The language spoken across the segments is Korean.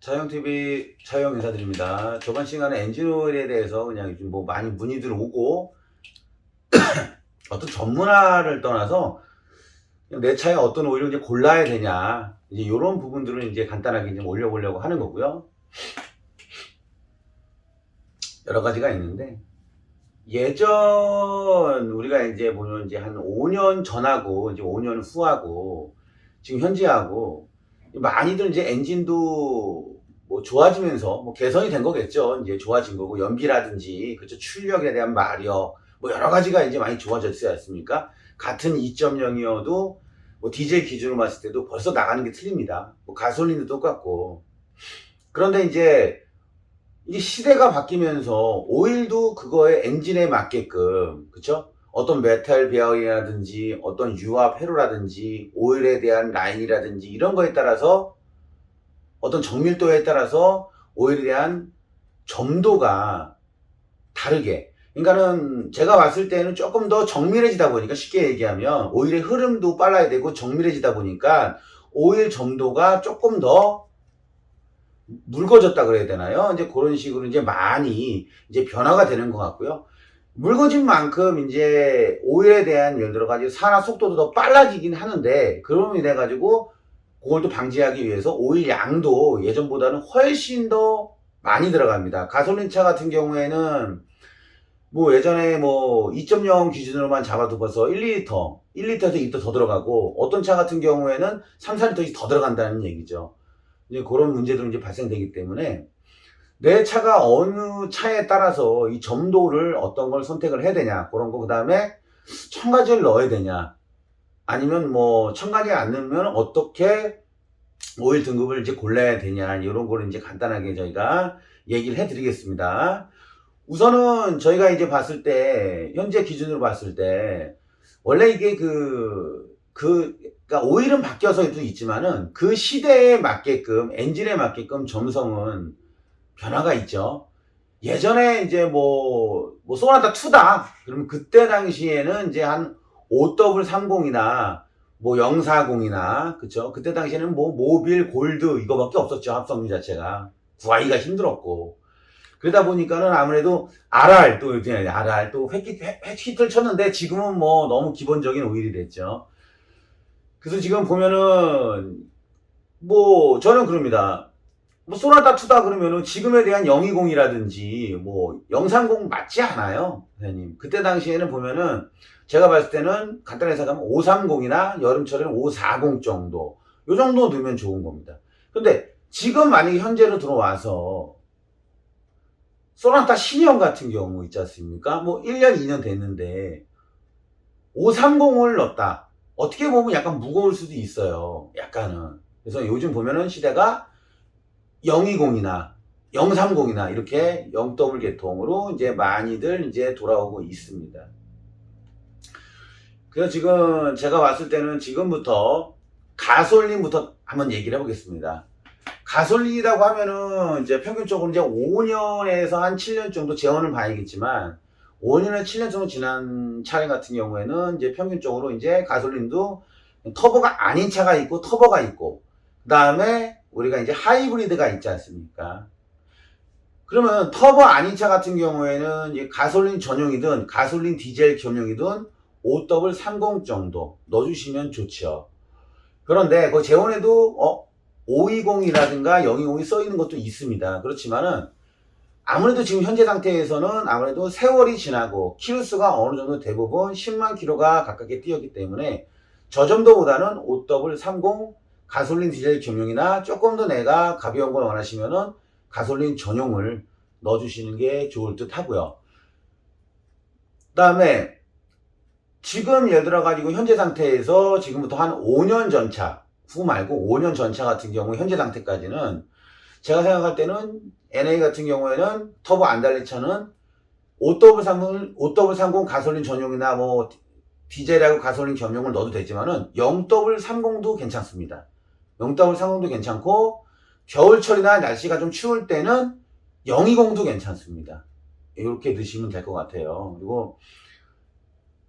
자영TV 자영 인사드립니다. 저번 시간에 엔진오일에 대해서 그냥 요즘 뭐 많이 문의들 오고 어떤 전문화를 떠나서 내 차에 어떤 오일을 이제 골라야 되냐 이제 이런 부분들을 이제 간단하게 좀 올려보려고 하는 거고요. 여러 가지가 있는데 예전 우리가 이제 보면 이제 한 5년 전하고 이제 5년 후하고 지금 현재하고 많이들 이제 엔진도 뭐 좋아지면서 뭐 개선이 된 거겠죠. 이제 좋아진 거고 연비라든지 그죠 출력에 대한 마력 뭐 여러 가지가 이제 많이 좋아졌지 않습니까? 같은 2.0이어도 뭐 디젤 기준으로 봤을 때도 벌써 나가는 게 틀립니다. 뭐 가솔린도 똑같고 그런데 이제 이게 시대가 바뀌면서 오일도 그거에 엔진에 맞게끔 그쵸? 어떤 메탈 베어링이라든지 어떤 유압 회로라든지 오일에 대한 라인이라든지 이런 거에 따라서 어떤 정밀도에 따라서 오일에 대한 점도가 다르게 그러니까는 제가 봤을 때는 조금 더 정밀해지다 보니까 쉽게 얘기하면 오일의 흐름도 빨라야 되고 정밀해지다 보니까 오일 점도가 조금 더 묽어졌다 그래야 되나요? 이제 그런 식으로 이제 많이 이제 변화가 되는 것 같고요. 묽어진 만큼 이제 오일에 대한 예를 들어 가지고 산화 속도도 더 빨라지긴 하는데 그러면 인해 가지고 그걸 또 방지하기 위해서 오일 양도 예전보다는 훨씬 더 많이 들어갑니다. 가솔린 차 같은 경우에는 뭐 예전에 뭐 2.0 기준으로만 잡아두고서 1리터, 1리터에서 2리터 더 들어가고 어떤 차 같은 경우에는 3, 4리터씩 더 들어간다는 얘기죠. 이제 그런 문제들이 이제 발생되기 때문에 내 차가 어느 차에 따라서 이 점도를 어떤 걸 선택을 해야 되냐 그런 거 그 다음에 첨가제를 넣어야 되냐 아니면 뭐안 넣으면 어떻게 오일 등급을 이제 골라야 되냐 이런 거를 이제 간단하게 저희가 얘기를 해드리겠습니다. 우선은 저희가 이제 봤을 때 현재 기준으로 봤을 때 원래 이게 그 그, 그러니까 오일은 바뀌어서도 있지만은 그 시대에 맞게끔 엔진에 맞게끔 점성은 변화가 있죠. 예전에 이제 뭐, 뭐, 소나타 2다. 그러면 그때 당시에는 이제 한 5W30이나 뭐 040이나, 그쵸? 그때 당시에는 뭐 모빌, 골드 이거밖에 없었죠. 합성유 자체가. 구하기가 힘들었고. 그러다 보니까는 아무래도 RR 또 이제 RR 또 획기, 획, 획히트를 쳤는데 지금은 뭐 너무 기본적인 오일이 됐죠. 그래서 지금 보면은 뭐 저는 그럽니다. 뭐 소나타 2다 그러면은 지금에 대한 020이라든지 뭐030 맞지 않아요, 선생님. 그때 당시에는 보면은 제가 봤을 때는 간단하게 생각하면 530이나 여름철에는 540 정도 요 정도 넣으면 좋은 겁니다. 근데 지금 만약에 현재로 들어와서 소나타 신형 같은 경우 있지 않습니까? 뭐 1년, 2년 됐는데 530을 넣었다. 어떻게 보면 약간 무거울 수도 있어요. 약간은. 그래서 요즘 보면은 시대가 020이나 030이나 이렇게 0W 계통으로 이제 많이들 이제 돌아오고 있습니다. 그래서 지금 제가 봤을 때는 지금부터 가솔린부터 한번 얘기를 해보겠습니다. 가솔린이라고 하면은 이제 평균적으로 이제 5년에서 한 7년 정도 재원을 봐야겠지만 5년에 7년 정도 지난 차량 같은 경우에는 이제 평균적으로 이제 가솔린도 터보가 아닌 차가 있고 터보가 있고 그 다음에 우리가 이제 하이브리드가 있지 않습니까? 그러면 터보 아닌 차 같은 경우에는 가솔린 전용이든 가솔린 디젤 겸용이든 5W30 정도 넣어주시면 좋죠. 그런데 그 재원에도 어 520이라든가 020이 써 있는 것도 있습니다. 그렇지만은 아무래도 지금 현재 상태에서는 아무래도 세월이 지나고 키로수가 어느 정도 대부분 10만 킬로가 가깝게 뛰었기 때문에 저 정도보다는 5W30 가솔린 디젤 겸용이나 조금 더 내가 가벼운 걸 원하시면은 가솔린 전용을 넣어주시는 게 좋을 듯 하고요. 그 다음에 지금 예를 들어 가지고 현재 상태에서 지금부터 한 5년 전차 후 말고 5년 전차 같은 경우 현재 상태까지는 제가 생각할 때는 NA 같은 경우에는 터보 안 달린 차는 5W30, 5W30 가솔린 전용이나 뭐 디젤하고 가솔린 겸용을 넣어도 되지만은 0W30도 괜찮습니다. 0W30도 괜찮고 겨울철이나 날씨가 좀 추울 때는 020도 괜찮습니다. 이렇게 넣으시면 될 것 같아요. 그리고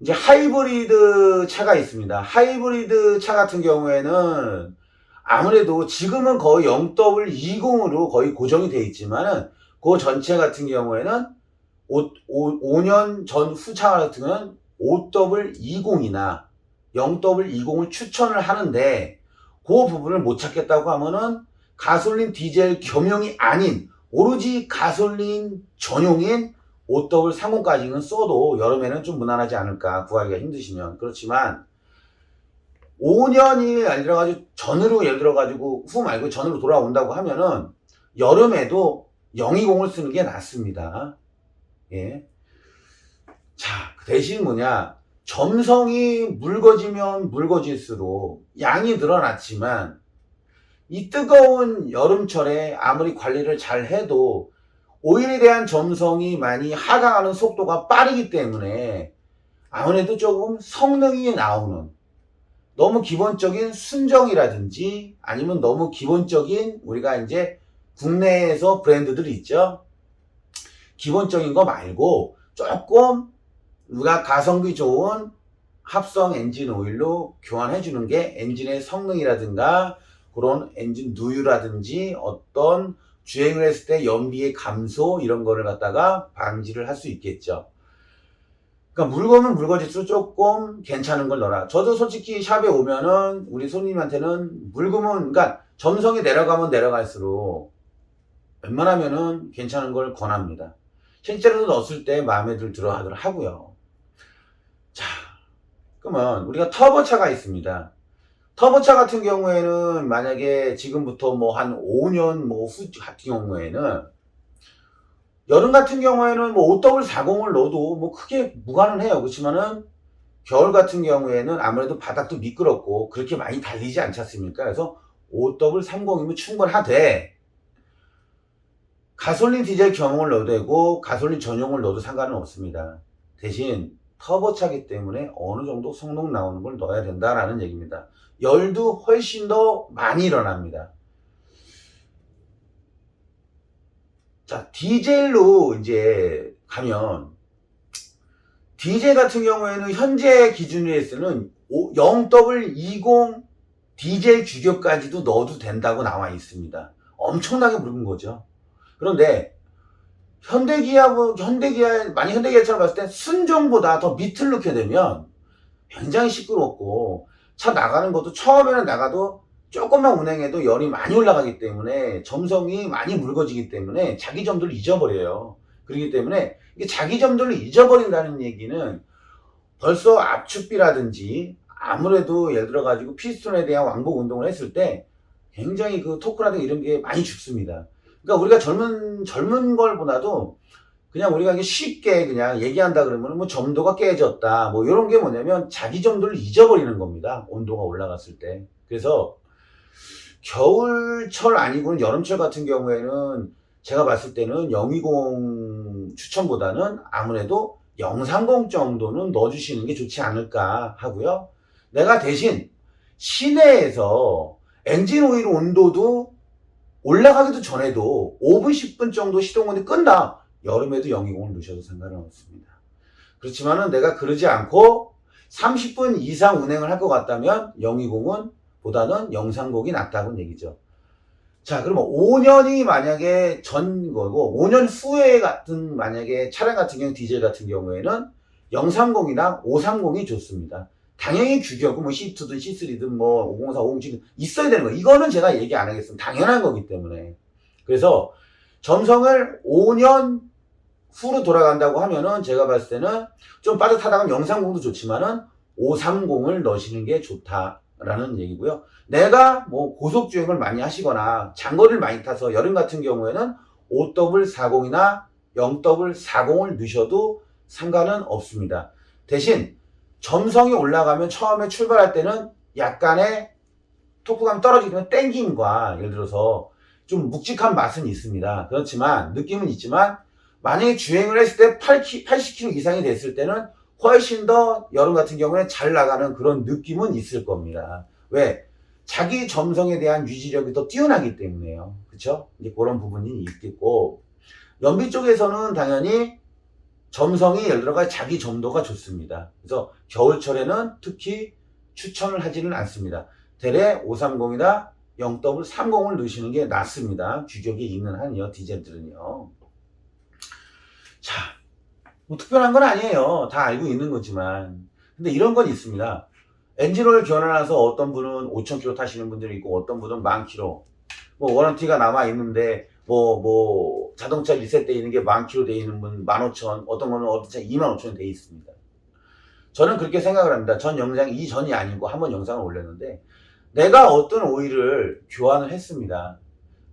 이제 하이브리드 차가 있습니다. 하이브리드 차 같은 경우에는 아무래도 지금은 거의 0W20으로 거의 고정이 되어 있지만은 그 전체 같은 경우에는 5, 년 전 후차 같은 경우는 5W20이나 0W20을 추천을 하는데 그 부분을 못 찾겠다고 하면은 가솔린 디젤 겸용이 아닌 오로지 가솔린 전용인 5W30까지는 써도 여름에는 좀 무난하지 않을까 구하기가 힘드시면 그렇지만 5년이 예를 들어가지고 전으로 예를 들어가지고 후 말고 전으로 돌아온다고 하면은 여름에도 020을 쓰는 게 낫습니다. 예. 자, 그 대신 뭐냐. 점성이 묽어지면 묽어질수록 양이 늘어났지만 이 뜨거운 여름철에 아무리 관리를 잘 해도 오일에 대한 점성이 많이 하강하는 속도가 빠르기 때문에 아무래도 조금 성능이 나오는 너무 기본적인 순정이라든지 아니면 너무 기본적인 우리가 이제 국내에서 브랜드들이 있죠. 기본적인 거 말고 조금 우리가 가성비 좋은 합성 엔진 오일로 교환해 주는 게 엔진의 성능이라든가 그런 엔진 누유라든지 어떤 주행을 했을 때 연비의 감소 이런 거를 갖다가 방지를 할 수 있겠죠. 그러니까 물건은 묽어질수록 조금 괜찮은 걸 넣어라. 저도 솔직히 샵에 오면은 우리 손님한테는 물금은 그러니까 점성이 내려가면 내려갈수록 웬만하면은 괜찮은 걸 권합니다. 실제로도 넣었을 때 마음에 들 들어 하고요. 자, 그러면 우리가 터보차가 있습니다. 터보차 같은 경우에는 만약에 지금부터 뭐 한 5년 뭐 후 같은 경우에는 여름 같은 경우에는 뭐 5W40을 넣어도 뭐 크게 무관은 해요. 그렇지만은 겨울 같은 경우에는 아무래도 바닥도 미끄럽고 그렇게 많이 달리지 않지 않습니까? 그래서 5W30이면 충분하되 가솔린 디젤 겸용을 넣어도 되고 가솔린 전용을 넣어도 상관은 없습니다. 대신 터보차기 때문에 어느 정도 성능 나오는 걸 넣어야 된다라는 얘기입니다. 열도 훨씬 더 많이 일어납니다. 자, 디젤로 이제 가면 디젤 같은 경우에는 현재 기준에서는 0W20 디젤 규격까지도 넣어도 된다고 나와 있습니다. 엄청나게 묽은 거죠. 그런데 현대기아 뭐 현대기아 많이 현대기아처럼 봤을 때 순정보다 더 밑을 넣게 되면 굉장히 시끄럽고 차 나가는 것도 처음에는 나가도 조금만 운행해도 열이 많이 올라가기 때문에 점성이 많이 묽어지기 때문에 자기 점들을 잊어버려요. 그렇기 때문에 이게 자기 점들을 잊어버린다는 얘기는 벌써 압축비라든지 아무래도 예를 들어 가지고 피스톤에 대한 왕복 운동을 했을 때 굉장히 그 토크라든가 이런 게 많이 죽습니다. 그러니까 우리가 젊은 젊은 걸보다도 그냥 우리가 쉽게 그냥 얘기한다 그러면 뭐 점도가 깨졌다 뭐 이런 게 뭐냐면 자기 점도를 잊어버리는 겁니다. 온도가 올라갔을 때. 그래서 겨울철 아니고는 여름철 같은 경우에는 제가 봤을 때는 020 추천보다는 아무래도 030 정도는 넣어주시는 게 좋지 않을까 하고요. 내가 대신 시내에서 엔진 오일 온도도 올라가기도 전에도 5분, 10분 정도 시동건이 끈다. 여름에도 020을 넣으셔도 상관은 없습니다. 그렇지만은 내가 그러지 않고 30분 이상 운행을 할 것 같다면 020은 보다는 030이 낫다는 얘기죠. 자, 그러면 5년이 만약에 전 거고 5년 후에 같은 만약에 차량 같은 경우 디젤 같은 경우에는 030이나 530이 좋습니다. 당연히 규격은 뭐 C2든 C3든 뭐 504, 507든 있어야 되는 거. 이거는 제가 얘기 안 하겠습니다. 당연한 거기 때문에. 그래서 점성을 5년 후로 돌아간다고 하면은 제가 봤을 때는 좀 빠듯하다면 030도 좋지만은 530을 넣으시는 게 좋다라는 얘기고요. 내가 뭐 고속주행을 많이 하시거나 장거리를 많이 타서 여름 같은 경우에는 5W40이나 0W40을 넣으셔도 상관은 없습니다. 대신 점성이 올라가면 처음에 출발할 때는 약간의 토크감이 때문에 땡김과 예를 들어서 좀 묵직한 맛은 있습니다. 그렇지만 느낌은 있지만 만약에 주행을 했을 때 80km 이상이 됐을 때는 훨씬 더 여름 같은 경우에 잘 나가는 그런 느낌은 있을 겁니다. 왜? 자기 점성에 대한 유지력이 더 뛰어나기 때문에요. 그쵸? 이제 그런 부분이 있겠고 연비 쪽에서는 당연히 점성이 예를 들어가 자기 점도가 좋습니다. 그래서 겨울철에는 특히 추천을 하지는 않습니다. 대래 530이나 0W30을 넣으시는 게 낫습니다. 규격이 있는 한요 디젤들은요. 자, 뭐 특별한 건 아니에요. 다 알고 있는 거지만. 근데 이런 건 있습니다. 엔진오일 교환해놔서 어떤 분은 5,000km 타시는 분들이 있고 어떤 분은 10,000km. 뭐 워런티가 남아 있는데 뭐, 뭐, 자동차 리셋돼 있는 게 10,000km 돼 있는 분 15,000, 어떤 거는 어떤 차 25,000 돼 있습니다. 저는 그렇게 생각을 합니다. 전 영상 이전이 아니고 한번 영상을 올렸는데 내가 어떤 오일을 교환을 했습니다.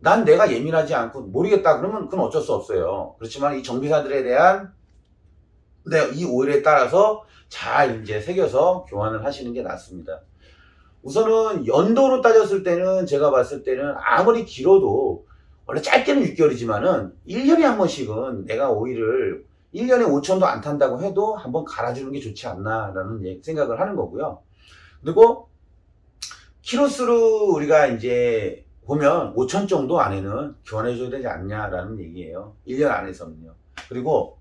난 내가 예민하지 않고 모르겠다 그러면 그건 어쩔 수 없어요. 그렇지만 이 정비사들에 대한 네, 이 오일에 따라서 잘 이제 새겨서 교환을 하시는 게 낫습니다. 우선은 연도로 따졌을 때는 제가 봤을 때는 아무리 길어도 원래 짧게는 6개월이지만은 1년에 한 번씩은 내가 오일을 1년에 5천도 안 탄다고 해도 한번 갈아주는 게 좋지 않나라는 예- 생각을 하는 거고요. 그리고 키로수로 우리가 이제 보면 5천 정도 안에는 교환해줘야 되지 않냐라는 얘기예요. 1년 안에서는요. 그리고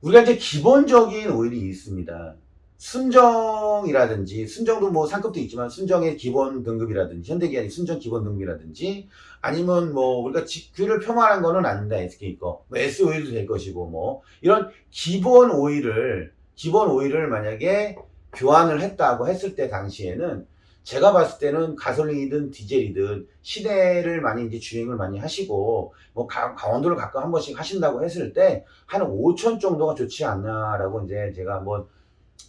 우리가 이제 기본적인 오일이 있습니다. 순정이라든지 순정도 뭐 상급도 있지만 순정의 기본 등급이라든지 현대기아의 순정 기본 등급이라든지 아니면 뭐 우리가 직규를 표만한 거는 아닙니다 SK 거 뭐 S 오일도 될 것이고 뭐 이런 기본 오일을 기본 오일을 만약에 교환을 했다고 했을 때 당시에는 제가 봤을 때는 가솔린이든 디젤이든 시내를 많이 이제 주행을 많이 하시고 뭐 가- 강원도를 가끔 한 번씩 하신다고 했을 때 한 5천 정도가 좋지 않나라고 이제 제가 한번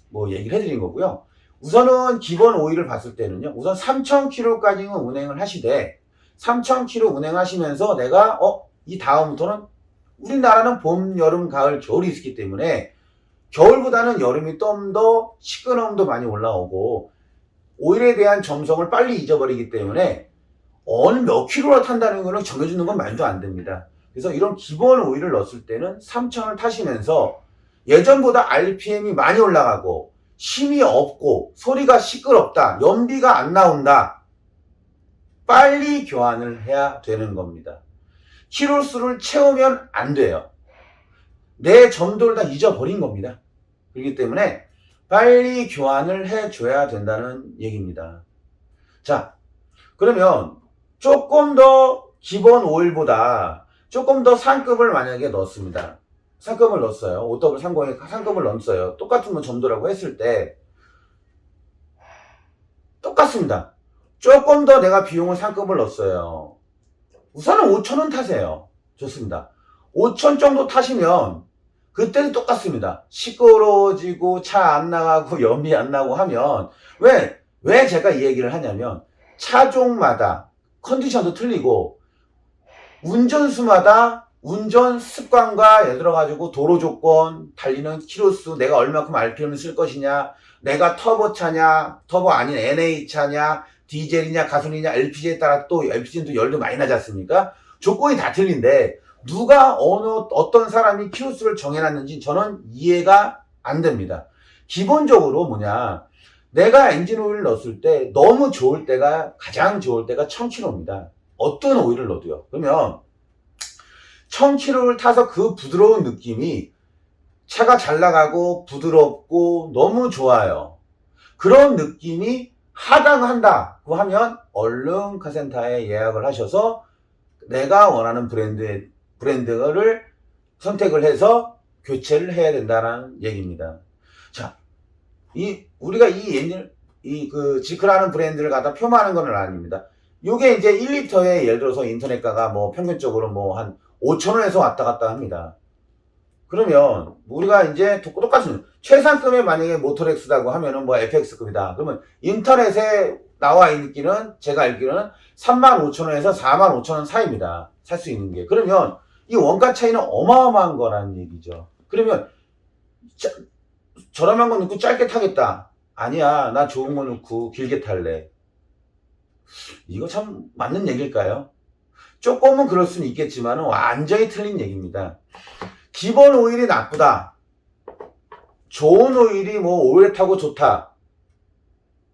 뭐 얘기를 해드린 거고요. 우선은 기본 오일을 봤을 때는요. 우선 3,000km까지는 운행을 하시되 3,000km 운행하시면서 내가 어 이 다음부터는 우리나라는 봄, 여름, 가을, 겨울이 있기 때문에 겨울보다는 여름이 좀 더 시끄러움도 많이 올라오고 오일에 대한 점성을 빨리 잊어버리기 때문에 어느 몇 킬로나 탄다는 거는 정해주는 건 말도 안 됩니다. 그래서 이런 기본 오일을 넣었을 때는 3,000을 타시면서 예전보다 RPM이 많이 올라가고 힘이 없고 소리가 시끄럽다, 연비가 안 나온다. 빨리 교환을 해야 되는 겁니다. 키로수를 채우면 안 돼요. 내 점도를 다 잊어버린 겁니다. 그렇기 때문에 빨리 교환을 해줘야 된다는 얘기입니다. 자, 그러면 조금 더 기본 오일보다 조금 더 상급을 만약에 넣습니다. 상급을 넣었어요. 5W30에 상급을 넣었어요. 똑같은 뭐 점도라고 했을 때 똑같습니다. 조금 더 내가 비용을 상급을 넣었어요. 우선은 5천원 타세요. 좋습니다. 5천 정도 타시면 그때는 똑같습니다. 시끄러워지고 차 안 나가고 연비 안 나고 하면 왜, 왜 제가 이 얘기를 하냐면 차종마다 컨디션도 틀리고 운전수마다 운전 습관과 예를 들어가지고 도로 조건, 달리는 키로수, 내가 얼마큼 RPM을 쓸 것이냐, 내가 터보 차냐, 터보 아닌 NA 차냐, 디젤이냐, 가솔린이냐, LPG에 따라 또 LPG는 또 열도 많이 나지 않습니까? 조건이 다 틀린데 누가 어느 어떤 사람이 키로수를 정해놨는지 저는 이해가 안 됩니다. 기본적으로 뭐냐, 내가 엔진 오일을 넣었을 때 너무 좋을 때가 가장 좋을 때가 1000km입니다. 어떤 오일을 넣어도요. 그러면 1000km를 타서 그 부드러운 느낌이 차가 잘 나가고 부드럽고 너무 좋아요. 그런 느낌이 하당한다고 하면 얼른 카센터에 예약을 하셔서 내가 원하는 브랜드 브랜드를 선택을 해서 교체를 해야 된다는 얘기입니다. 자, 이 우리가 이 엔진 이그 지크라는 브랜드를 갖다 표만하는 건 아닙니다. 요게 이제 1리터에 예를 들어서 인터넷가가 뭐 평균적으로 뭐 한 5천원에서 왔다 갔다 합니다. 그러면 우리가 이제 똑- 똑같은 최상급의 만약에 모토렉스라고 하면은 뭐 FX급이다. 그러면 인터넷에 나와 있기는 제가 알기로는 35,000원에서 45,000원 사이입니다. 살 수 있는 게. 그러면 이 원가 차이는 어마어마한 거라는 얘기죠. 그러면 짜- 저렴한 거 넣고 짧게 타겠다. 아니야. 나 좋은 거 넣고 길게 탈래. 이거 참 맞는 얘기일까요? 조금은 그럴 수는 있겠지만 완전히 틀린 얘기입니다. 기본 오일이 나쁘다. 좋은 오일이 뭐 오래 타고 좋다.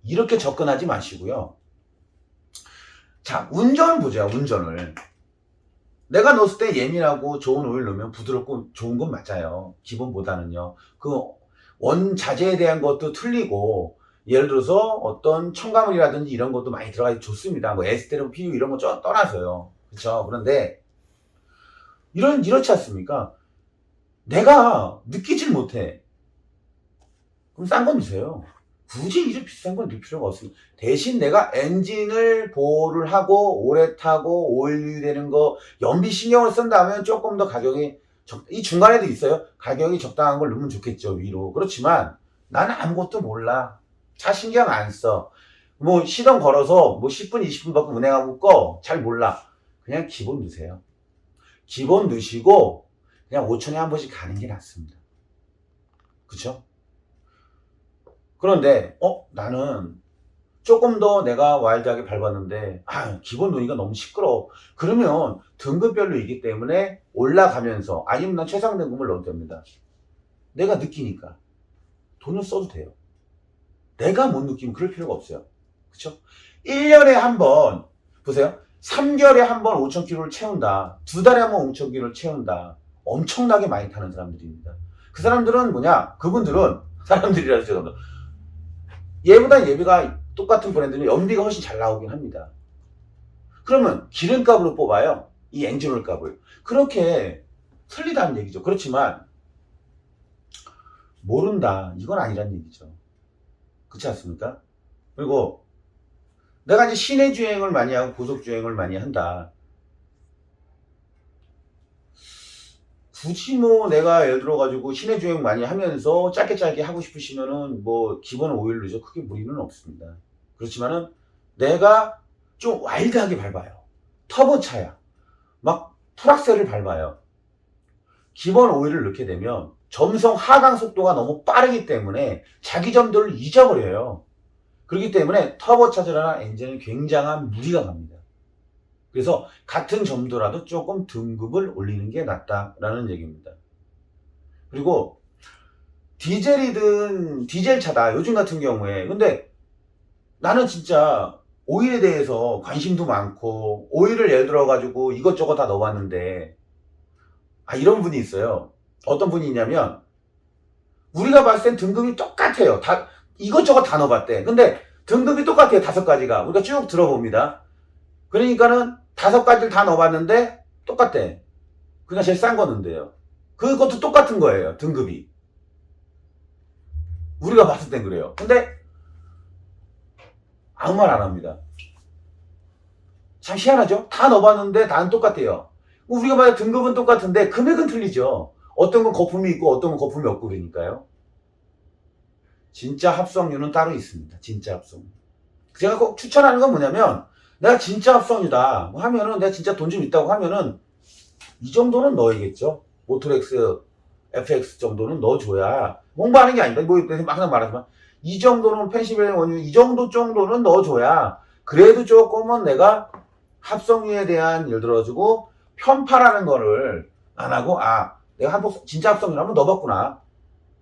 이렇게 접근하지 마시고요. 자, 운전 보자, 운전을. 내가 넣었을 때 예민하고 좋은 오일 넣으면 부드럽고 좋은 건 맞아요. 기본보다는요. 그 원자재에 대한 것도 틀리고 예를 들어서 어떤 첨가물이라든지 이런 것도 많이 들어가기 좋습니다. 뭐 에스테론, PU 이런 거좀 떠나서요. 그렇죠? 그런데 이런 이렇지 않습니까? 내가 느끼질 못해. 그럼 싼거 넣으세요. 굳이 이렇게 비싼 건 넣을 필요가 없습니다. 대신 내가 엔진을 보호를 하고 오래 타고 오일 유되는 거 연비 신경을 쓴다면 조금 더 가격이 적, 이 중간에도 있어요. 가격이 적당한 걸 넣으면 좋겠죠 위로. 그렇지만 나는 아무것도 몰라. 차 신경 안 써. 뭐 시동 걸어서 뭐 10분 20분밖에 운행하고 꺼. 잘 몰라. 그냥 기본 넣으세요. 기본 넣으시고 그냥 5천에 한 번씩 가는 게 낫습니다. 그쵸? 그런데 어 나는 조금 더 내가 와일드하게 밟았는데 아 기본 노이가 너무 시끄러워. 그러면 등급별로 있기 때문에 올라가면서 아니면 난 최상 등급을 넣어도 됩니다. 내가 느끼니까 돈을 써도 돼요. 내가 못 느끼면 그럴 필요가 없어요. 그쵸? 1년에 한 번 보세요. 3개월에 한 번 5,000km를 채운다. 두 달에 한 번 5,000km를 채운다. 엄청나게 많이 타는 사람들입니다. 그 사람들은 뭐냐? 그분들은 사람들이라서 죄송합니다 얘보다 예비가 똑같은 브랜드는 연비가 훨씬 잘 나오긴 합니다. 그러면 기름값으로 뽑아요. 이 엔진오일 값을. 그렇게 틀리다는 얘기죠. 그렇지만 모른다. 이건 아니란 얘기죠. 그렇지 않습니까? 그리고 내가 이제 시내 주행을 많이 하고 고속 주행을 많이 한다. 굳이 뭐 내가 예를 들어가지고 시내 주행 많이 하면서 짧게 짧게 하고 싶으시면은 뭐 기본 오일로죠. 크게 무리는 없습니다. 그렇지만은 내가 좀 와일드하게 밟아요. 터보 차야. 막 풀악셀을 밟아요. 기본 오일을 넣게 되면 점성 하강 속도가 너무 빠르기 때문에 자기 점도를 잊어버려요. 그렇기 때문에 터보 차저라는 엔진은 굉장한 무리가 갑니다. 그래서 같은 점도라도 조금 등급을 올리는 게 낫다라는 얘기입니다. 그리고 디젤이든 디젤 차다 요즘 같은 경우에 근데 나는 진짜 오일에 대해서 관심도 많고 오일을 예를 들어 가지고 이것저것 다 넣어봤는데 아 이런 분이 있어요. 어떤 분이 있냐면 우리가 봤을 땐 등급이 똑같아요. 다 이것저것 다 넣어봤대. 근데 등급이 똑같아요. 다섯 가지가 우리가 쭉 들어봅니다. 그러니까는 다섯 가지를 다 넣어봤는데 똑같대. 그러니까 제일 싼 거는데요. 그것도 똑같은 거예요. 등급이. 우리가 봤을 땐 그래요. 근데 아무 말 안 합니다. 참 희한하죠? 다 넣어봤는데 다는 똑같아요. 우리가 봐야 등급은 똑같은데 금액은 틀리죠. 어떤 건 거품이 있고 어떤 건 거품이 없고 그러니까요. 진짜 합성유는 따로 있습니다. 진짜 합성유. 제가 꼭 추천하는 건 뭐냐면 내가 진짜 합성유다 뭐 하면은 내가 진짜 돈 좀 있다고 하면은 이 정도는 넣어야겠죠. 모토렉스 FX 정도는 넣어줘야 홍보하는 게 아니다. 뭐 항상 말하지만 이 정도는 펜시벨 원유 이 정도 정도는 넣어줘야 그래도 조금은 내가 합성유에 대한 예를 들어가지고 편파라는 거를 안 하고 아 내가 한복 진짜 합성유를 한번 넣어봤구나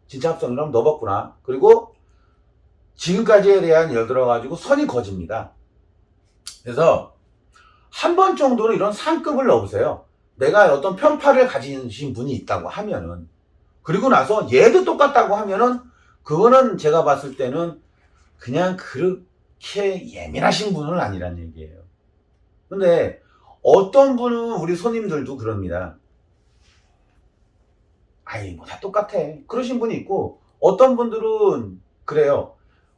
진짜 합성유를 한번 넣어봤구나 그리고 지금까지에 대한 예를 들어가지고 선이 거집니다. 그래서 한 번 정도는 이런 상급을 넣어보세요. 내가 어떤 편파를 가지신 분이 있다고 하면은 그리고 나서 얘도 똑같다고 하면은 그거는 제가 봤을 때는 그냥 그렇게 예민하신 분은 아니란 얘기예요. 근데 어떤 분은 우리 손님들도 그럽니다. 아이 뭐 다 똑같아. 그러신 분이 있고 어떤 분들은 그래요.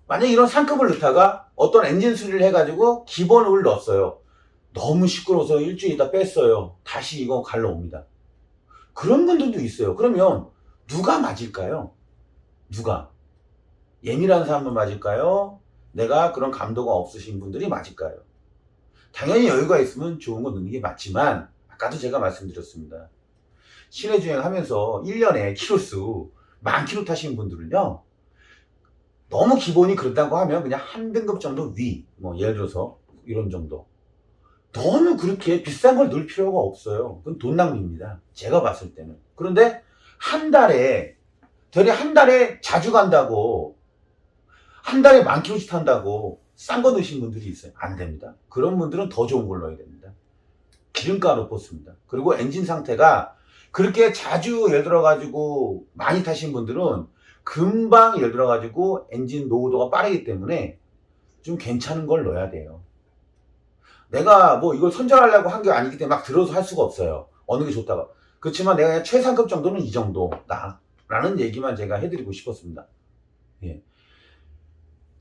만약 이런 상급을 넣다가 어떤 엔진 수리를 해가지고 기본을 넣었어요. 너무 시끄러워서 일주일 있다 뺐어요. 다시 이거 갈러 옵니다. 그런 분들도 있어요. 그러면 누가 맞을까요? 누가? 예민한 사람은 맞을까요? 내가 그런 감도가 없으신 분들이 맞을까요? 당연히 여유가 있으면 좋은 거 넣는 게 맞지만 아까도 제가 말씀드렸습니다. 시내 주행하면서 1년에 키로수 만 킬로 타시는 분들은요. 너무 기본이 그렇다고 하면 그냥 한 등급 정도 위, 뭐 예를 들어서 이런 정도. 너무 그렇게 비싼 걸 넣을 필요가 없어요. 그건 돈 낭비입니다. 제가 봤을 때는. 그런데 한 달에, 되레 한 달에 자주 간다고, 한 달에 만 킬로씩 탄다고 싼 거 넣으신 분들이 있어요. 안 됩니다. 그런 분들은 더 좋은 걸 넣어야 됩니다. 기름가 높습니다. 그리고 엔진 상태가 그렇게 자주 예를 들어가지고 많이 타신 분들은 금방 예를 들어가지고 엔진 노후도가 빠르기 때문에 좀 괜찮은 걸 넣어야 돼요. 내가 뭐 이걸 선전하려고 한 게 아니기 때문에 막 들어서 할 수가 없어요. 어느 게 좋다가. 그렇지만 내가 최상급 정도는 이 정도다. 라는 얘기만 제가 해드리고 싶었습니다. 예.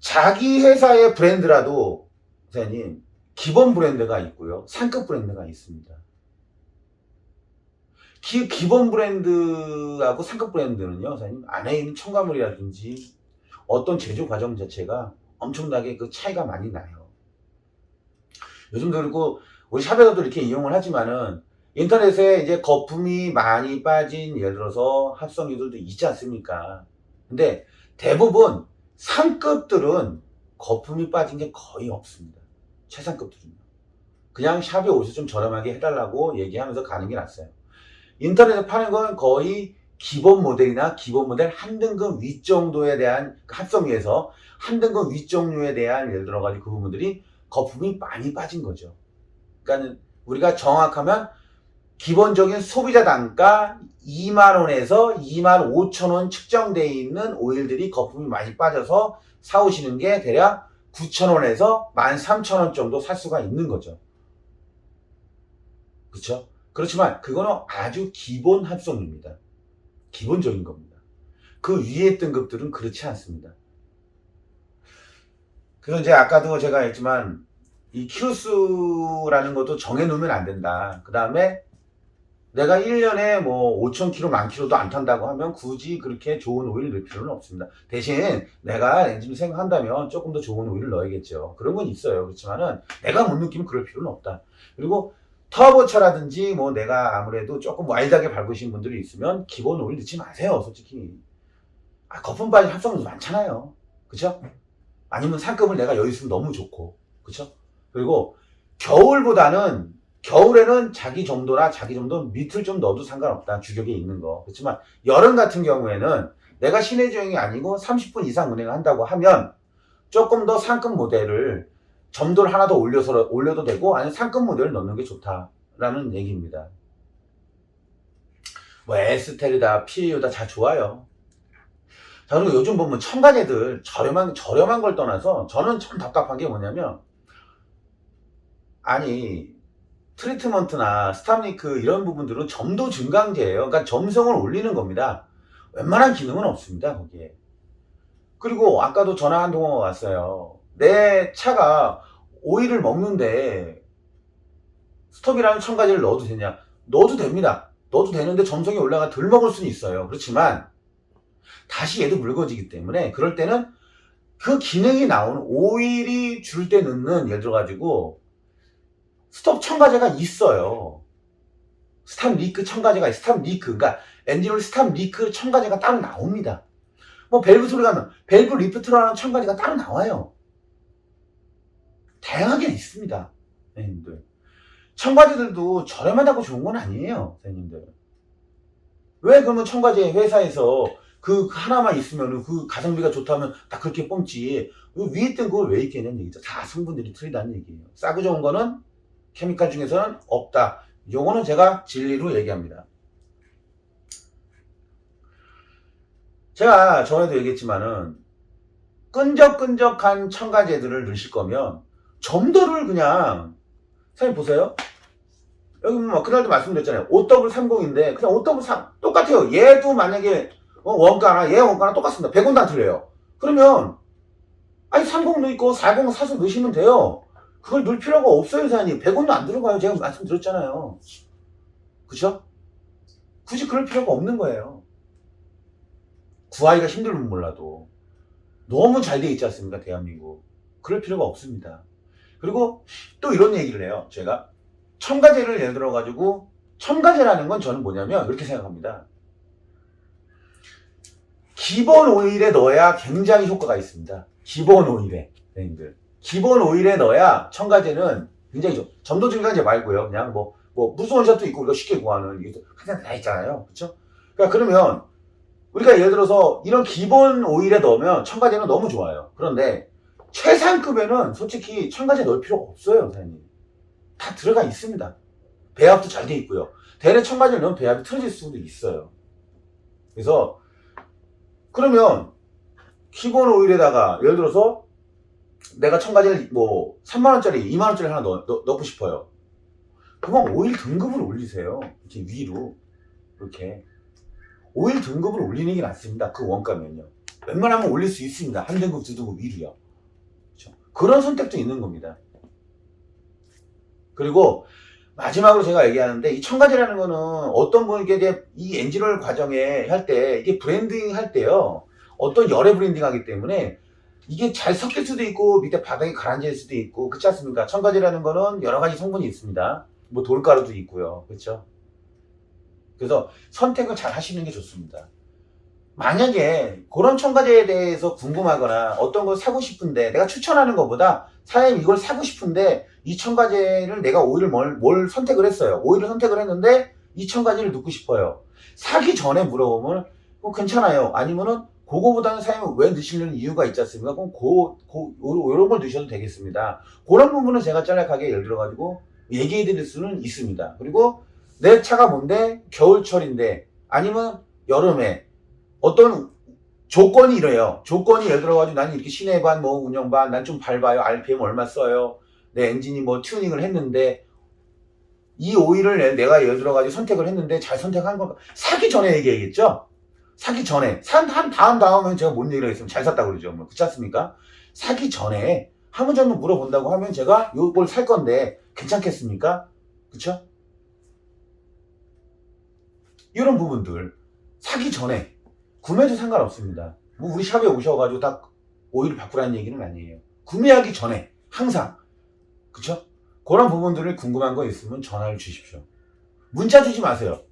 자기 회사의 브랜드라도, 사장님, 기본 브랜드가 있고요. 상급 브랜드가 있습니다. 기, 기본 브랜드하고 상급 브랜드는요, 사장님, 안에 있는 첨가물이라든지 어떤 제조 과정 자체가 엄청나게 그 차이가 많이 나요. 요즘도 그리고 우리 샵에서도 이렇게 이용을 하지만은 인터넷에 이제 거품이 많이 빠진 예를 들어서 합성유들도 있지 않습니까? 근데 대부분 상급들은 거품이 빠진 게 거의 없습니다. 최상급들은요. 그냥 샵에 오셔서 좀 저렴하게 해달라고 얘기하면서 가는 게 낫어요. 인터넷에 파는 건 거의 기본 모델이나 기본 모델 한 등급 위 정도에 대한 그 합성유에서 한 등급 위 종류에 대한 예를 들어 가지고 그 부분들이 거품이 많이 빠진 거죠. 그러니까 우리가 정확하면 기본적인 소비자 단가 2만 원에서 2만 5천 원 측정되어 있는 오일들이 거품이 많이 빠져서 사오시는 게 대략 9천 원에서 13,000원 정도 살 수가 있는 거죠. 그렇죠? 그렇지만 그거는 아주 기본 합성입니다. 기본적인 겁니다. 그 위에 등급들은 그렇지 않습니다. 그래서 이제 아까도 제가 했지만 이 키로수라는 것도 정해놓으면 안 된다. 그 다음에 내가 1년에 뭐 5,000km, 만 킬로도 안 탄다고 하면 굳이 그렇게 좋은 오일을 넣을 필요는 없습니다. 대신 내가 엔진을 생각한다면 조금 더 좋은 오일을 넣어야겠죠. 그런 건 있어요. 그렇지만은 내가 못 느끼면 그럴 필요는 없다. 그리고 터보차라든지 뭐 내가 아무래도 조금 와일드하게 밟으신 분들이 있으면 기본 오일 넣지 마세요. 솔직히. 아, 거품 빠진 합성도 많잖아요. 그쵸? 아니면 상급을 내가 여기 있으면 너무 좋고. 그쵸? 그리고 겨울보다는 겨울에는 자기 정도나 자기 정도 밑을 좀 넣어도 상관없다. 주격에 있는 거. 그렇지만 여름 같은 경우에는 내가 시내 주행이 아니고 30분 이상 운행을 한다고 하면 조금 더 상급 모델을 점도를 하나 더 올려서 올려도 되고 아니면 상급 모델을 넣는 게 좋다라는 얘기입니다. 뭐 에스텔이다, 피에유다 다 좋아요. 자 그리고 요즘 보면 첨가제들 저렴한 저렴한 걸 떠나서 저는 참 답답한 게 뭐냐면 아니 트리트먼트나 스탑리크 이런 부분들은 점도 증강제예요. 그러니까 점성을 올리는 겁니다. 웬만한 기능은 없습니다 거기에. 그리고 아까도 전화 한 통화가 왔어요. 내 차가 오일을 먹는데 스톱이라는 첨가제를 넣어도 되냐? 넣어도 됩니다. 넣어도 되는데 점성이 올라가 덜 먹을 수는 있어요. 그렇지만 다시 얘도 묽어지기 때문에 그럴 때는 그 기능이 나오는 오일이 줄 때 넣는 예를 들어가지고 스톱 첨가제가 있어요. 스탑 리크 첨가제가 스탑 리크 그러니까 엔진오일 스탑 리크 첨가제가 따로 나옵니다. 뭐 밸브 소리가 나면 밸브 리프트라는 첨가제가 따로 나와요. 다양하게 있습니다. 선생님들. 첨가제들도 저렴하다고 좋은 건 아니에요. 선생님들. 왜 그러면 첨가제 회사에서 그 하나만 있으면 그 가성비가 좋다면 다 그렇게 뽑지. 그 위에 있던 그걸 왜 있겠냐는 얘기죠. 다 성분들이 틀리다는 얘기예요. 싸고 좋은 거는 케미칼 중에서는 없다. 요거는 제가 진리로 얘기합니다. 제가 전에도 얘기했지만은 끈적끈적한 첨가제들을 넣으실 거면 점도를 그냥 선생님 보세요. 여기 뭐 그날도 말씀드렸잖아요. 5W30인데 그냥 5W3 똑같아요. 얘도 만약에 어, 원가나 얘 원가나 똑같습니다. 100원도 안 틀려요. 그러면 아니 30 넣고 40 사서 넣으시면 돼요. 그걸 넣을 필요가 없어요, 사장님. 100원도 안 들어가요. 제가 말씀드렸잖아요. 그죠? 굳이 그럴 필요가 없는 거예요. 구하기가 힘들면 몰라도. 너무 잘 돼 있지 않습니까, 대한민국. 그럴 필요가 없습니다. 그리고 또 이런 얘기를 해요, 제가. 첨가제를 예를 들어 가지고, 첨가제라는 건 저는 뭐냐면, 이렇게 생각합니다. 기본 오일에 넣어야 굉장히 효과가 있습니다. 기본 오일에, 선생님들. 기본 오일에 넣어야 첨가제는 굉장히 좋. 점도 증강제 말고요. 그냥 뭐, 뭐, 무슨 원샷도 있고 우리가 쉽게 구하는 이게 그냥 다 있잖아요. 그쵸? 그러니까 그러면 우리가 예를 들어서 이런 기본 오일에 넣으면 첨가제는 너무 좋아요. 그런데 최상급에는 솔직히 첨가제 넣을 필요가 없어요, 사장님. 다 들어가 있습니다. 배합도 잘 돼 있고요. 대래 첨가제를 넣으면 배합이 틀어질 수도 있어요. 그래서 그러면 기본 오일에다가 예를 들어서 내가 첨가제를 뭐 3만원짜리, 2만원짜리 하나 넣, 넣, 넣고 싶어요. 그럼 오일 등급을 올리세요. 이렇게 위로. 이렇게. 오일 등급을 올리는 게 낫습니다. 그 원가면요. 웬만하면 올릴 수 있습니다. 한 등급, 두 등급 위로요. 그런 선택도 있는 겁니다. 그리고 마지막으로 제가 얘기하는데 이 첨가제라는 거는 어떤 분에게 이 엔진오일 과정에 할 때 이게 브랜딩 할 때요. 어떤 열에 브랜딩 하기 때문에 이게 잘 섞일 수도 있고 밑에 바닥이 가라앉을 수도 있고 그렇지 않습니까? 첨가제라는 거는 여러 가지 성분이 있습니다. 뭐 돌가루도 있고요. 그렇죠? 그래서 선택을 잘 하시는 게 좋습니다. 만약에 그런 첨가제에 대해서 궁금하거나 어떤 걸 사고 싶은데 내가 추천하는 것보다 사장님 이걸 사고 싶은데 이 첨가제를 내가 오일을 뭘, 뭘 선택을 했어요. 오일을 선택을 했는데 이 첨가제를 넣고 싶어요. 사기 전에 물어보면 어, 괜찮아요. 아니면은 그거보다는 사장님 왜 넣으시려는 이유가 있지 않습니까? 그럼 고, 고, 이런 걸 넣으셔도 되겠습니다. 그런 부분은 제가 짤막하게 예를 들어가지고 얘기해 드릴 수는 있습니다. 그리고 내 차가 뭔데 겨울철인데 아니면 여름에 어떤 조건이 이래요. 조건이 예를 들어가지고 나는 이렇게 시내반 뭐 운영반 난 좀 밟아요. RPM 얼마 써요. 내 엔진이 뭐 튜닝을 했는데 이 오일을 내- 내가 예를 들어가지고 선택을 했는데 잘 선택한 거 사기 전에 얘기해야겠죠? 사기 전에 산 한 다음 다음은 제가 뭔 얘기를 했으면 잘 샀다고 그러죠. 뭐 그렇지 않습니까? 사기 전에 한번 정도 물어본다고 하면 제가 요걸 살 건데 괜찮겠습니까? 그쵸? 이런 부분들 사기 전에 구매도 상관없습니다. 뭐 우리 샵에 오셔가지고 딱 오일을 바꾸라는 얘기는 아니에요. 구매하기 전에 항상 그쵸? 그런 부분들을 궁금한 거 있으면 전화를 주십시오. 문자 주지 마세요.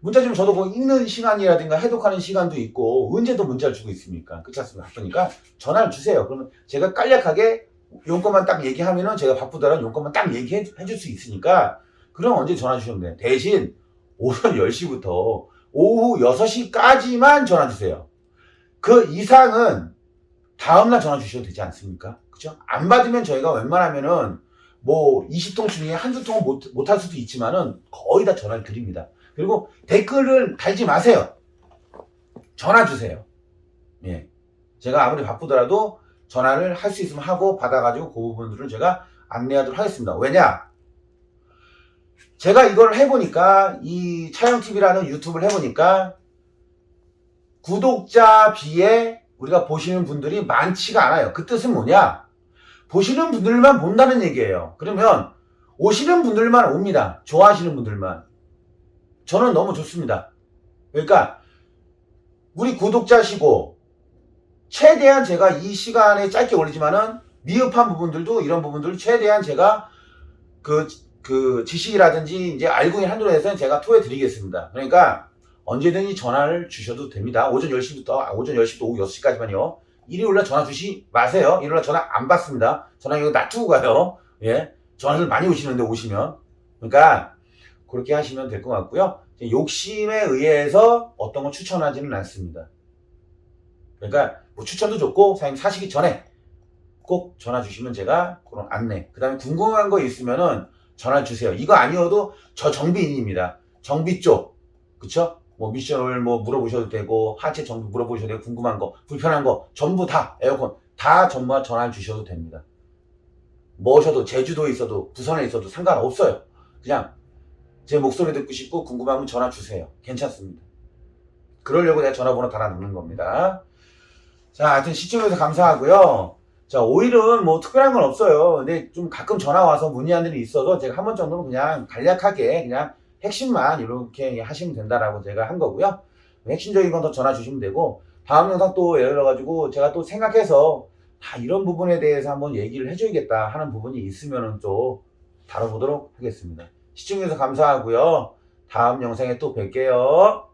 문자 주면 저도 뭐 읽는 시간이라든가 해독하는 시간도 있고 언제 또 문자를 주고 있습니까? 그렇지 않습니까? 바쁘니까 전화를 주세요. 그러면 제가 깔략하게 용건만 딱 얘기하면은 제가 바쁘더라도 용건만 딱 얘기해 줄 수 있으니까 그럼 언제 전화 주시면 돼요. 대신 오전 10시부터 오후 6시까지만 전화 주세요. 그 이상은 다음날 전화 주셔도 되지 않습니까? 그죠? 안 받으면 저희가 웬만하면은 뭐 20통 중에 한두 통은 못, 못 할 수도 있지만은 거의 다 전화를 드립니다. 그리고 댓글을 달지 마세요. 전화 주세요. 예. 제가 아무리 바쁘더라도 전화를 할 수 있으면 하고 받아가지고 그 부분들은 제가 안내하도록 하겠습니다. 왜냐? 제가 이걸 해보니까 이 차영TV라는 유튜브를 해보니까 구독자 비에 우리가 보시는 분들이 많지가 않아요. 그 뜻은 뭐냐? 보시는 분들만 본다는 얘기예요. 그러면 오시는 분들만 옵니다. 좋아하시는 분들만. 저는 너무 좋습니다. 그러니까 우리 구독자시고 최대한 제가 이 시간에 짧게 올리지만은 미흡한 부분들도 이런 부분들을 최대한 제가 그, 그 지식이라든지 이제 알고 있는 한도로 해서 제가 토해 드리겠습니다. 그러니까 언제든지 전화를 주셔도 됩니다. 오전 10시부터, 아, 오전 10시부터 오후 6시까지만요. 일요일날 전화 주시 마세요. 일요일날 전화 안 받습니다. 전화 이거 놔두고 가요. 예. 전화를 많이 오시는데 오시면. 그러니까 그렇게 하시면 될 것 같고요. 욕심에 의해서 어떤 걸 추천하지는 않습니다. 그러니까 뭐 추천도 좋고 사장님 사시기 전에 꼭 전화 주시면 제가 그런 안내. 그 다음에 궁금한 거 있으면은 전화 주세요. 이거 아니어도 저 정비인입니다. 정비 쪽. 그쵸? 뭐 미션을 뭐 물어보셔도 되고 하체 정비 물어보셔도 되고 궁금한 거 불편한 거 전부 다 에어컨 다 전부 전화 주셔도 됩니다. 뭐셔도 제주도에 있어도 부산에 있어도 상관없어요. 그냥 제 목소리 듣고 싶고 궁금하면 전화 주세요. 괜찮습니다. 그러려고 내가 전화번호 달아놓는 겁니다. 자, 하여튼 시청해주셔서 감사하고요. 자, 오일은 뭐 특별한 건 없어요. 근데 좀 가끔 전화 와서 문의하는 일이 있어서 제가 한 번 정도는 그냥 간략하게 그냥 핵심만 이렇게 하시면 된다라고 제가 한 거고요. 핵심적인 건 더 전화 주시면 되고 다음 영상 또 예를 들어 가지고 제가 또 생각해서 다 이런 부분에 대해서 한번 얘기를 해줘야겠다 하는 부분이 있으면은 또 다뤄보도록 하겠습니다. 시청해주셔서 감사하고요. 다음 영상에 또 뵐게요.